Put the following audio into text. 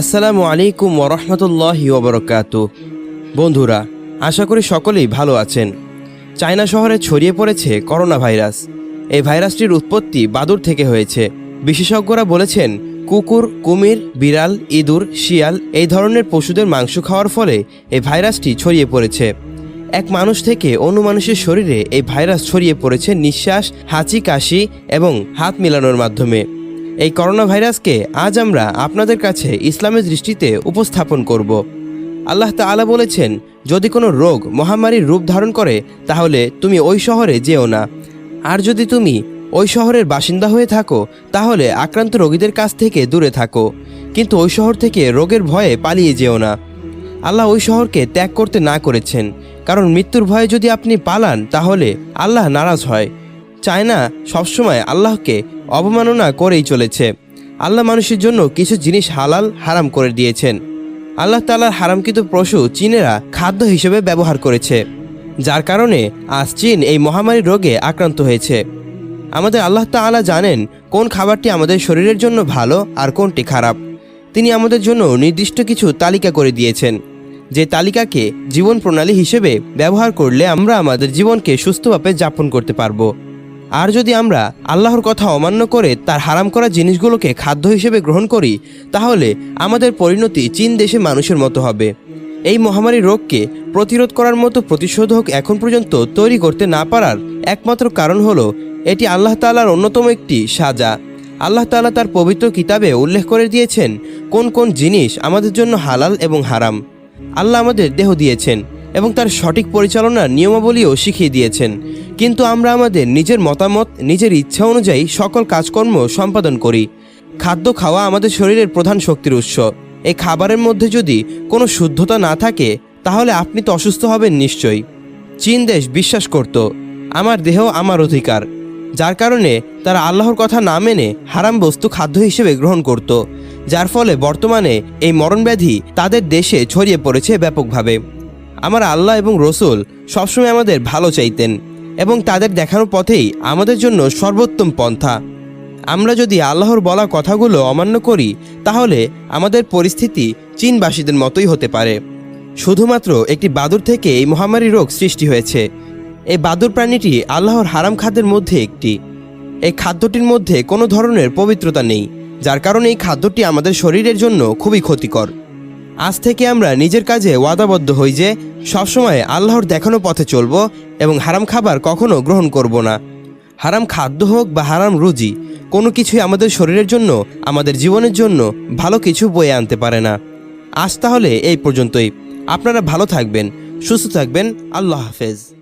আসসালামু আলাইকুম ওরহমতুল্লাহ ওবরকাত বন্ধুরা, আশা করি সকলেই ভালো আছেন। চায়না শহরে ছড়িয়ে পড়েছে করোনা ভাইরাস এই ভাইরাসটির উৎপত্তি বাদুর থেকে হয়েছে। বিশেষজ্ঞরা বলেছেন, কুকুর, কুমির, বিড়াল, ইঁদুর, শিয়াল এই ধরনের পশুদের মাংস খাওয়ার ফলে এই ভাইরাসটি ছড়িয়ে পড়েছে। এক মানুষ থেকে অন্য মানুষের শরীরে এই ভাইরাস ছড়িয়ে পড়েছে নিঃশ্বাস, হাঁচি, কাশি এবং হাত মেলানোর মাধ্যমে। এই করোনা ভাইরাসকে আজ আমরা আপনাদের কাছে ইসলামের দৃষ্টিতে উপস্থাপন করব। আল্লাহ তাআলা বলেছেন, যদি কোনো রোগ মহামারীর রূপ ধারণ করে, তাহলে তুমি ওই শহরে যেও না। আর যদি তুমি ওই শহরের বাসিন্দা হয়ে থাকো, তাহলে আক্রান্ত রোগীদের কাছ থেকে দূরে থাকো। কিন্তু ওই শহর থেকে রোগের ভয়ে পালিয়ে যেও না। আল্লাহ ওই শহরকে ত্যাগ করতে না করেছেন, কারণ মৃত্যুর ভয়ে যদি আপনি পালান, তাহলে আল্লাহ নারাজ হয়। চায় না সবসময় আল্লাহকে অবমাননা করেই চলেছে। আল্লাহ মানুষের জন্য কিছু জিনিস হালাল, হারাম করে দিয়েছেন। আল্লাহ তালার হারামকৃত পশু চীনেরা খাদ্য হিসেবে ব্যবহার করেছে, যার কারণে আজ চীন এই মহামারী রোগে আক্রান্ত হয়েছে। আমাদের আল্লাহ তাআলা জানেন কোন খাবারটি আমাদের শরীরের জন্য ভালো আর কোনটি খারাপ। তিনি আমাদের জন্য নির্দিষ্ট কিছু তালিকা করে দিয়েছেন, যে তালিকাকে জীবন প্রণালী হিসেবে ব্যবহার করলে আমরা আমাদের জীবনকে সুস্থভাবে যাপন করতে পারব। আর যদি আমরা আল্লাহর কথা অমান্য করে তার হারাম করা জিনিসগুলোকে খাদ্য হিসেবে গ্রহণ করি, তাহলে আমাদের পরিণতি চীন দেশে মানুষের মতো হবে। এই মহামারী রোগকে প্রতিরোধ করার মতো প্রতিষেধক এখন পর্যন্ত তৈরি করতে না পারার একমাত্র কারণ হলো, এটি আল্লাহ তাআলার অন্যতম একটি সাজা। আল্লাহ তালা তার পবিত্র কিতাবে উল্লেখ করে দিয়েছেন, কোন কোন জিনিস আমাদের জন্য হালাল এবং হারাম। আল্লাহ আমাদের দেহ দিয়েছেন। এবং তার সঠিক পরিচালনার নিয়মাবলীও শিখিয়ে দিয়েছেন। কিন্তু আমরা আমাদের নিজের মতামত, নিজের ইচ্ছা অনুযায়ী সকল কাজকর্ম সম্পাদন করি। খাদ্য খাওয়া আমাদের শরীরের প্রধান শক্তির উৎস। এই খাবারের মধ্যে যদি কোনো শুদ্ধতা না থাকে, তাহলে আপনি তো অসুস্থ হবেন নিশ্চয়ই। চীন দেশ বিশ্বাস করত, আমার দেহ আমার অধিকার। যার কারণে তারা আল্লাহর কথা না মেনে হারাম বস্তু খাদ্য হিসেবে গ্রহণ করত। যার ফলে বর্তমানে এই মরণব্যাধি তাদের দেশে ছড়িয়ে পড়েছে ব্যাপকভাবে। আমার আল্লাহ এবং রসুল সবসময় আমাদের ভালো চাইতেন এবং তাদের দেখানো পথেই আমাদের জন্য সর্বোত্তম পন্থা। আমরা যদি আল্লাহর বলা কথাগুলো অমান্য করি, তাহলে আমাদের পরিস্থিতি চীনবাসীদের মতোই হতে পারে। শুধুমাত্র একটি বাদুর থেকে এই মহামারী রোগ সৃষ্টি হয়েছে। এই বাদুর প্রাণীটি আল্লাহর হারাম খাদ্যের মধ্যে একটি। এই খাদ্যটির মধ্যে কোনো ধরনের পবিত্রতা নেই, যার কারণে এই খাদ্যটি আমাদের শরীরের জন্য খুবই ক্ষতিকর। আজ থেকে আমরা নিজের কাজে ওয়াদাবদ্ধ হই যে সবসময় আল্লাহর দেখানো পথে চলব এবং হারাম খাবার কখনো গ্রহণ করব না। হারাম খাদ্য হোক বা হারাম রুজি, কোনো কিছুই আমাদের শরীরের জন্য, আমাদের জীবনের জন্য ভালো কিছু বয়ে আনতে পারে না। আজ তাহলে এই পর্যন্তই। আপনারা ভালো থাকবেন, সুস্থ থাকবেন। আল্লাহ হাফেজ।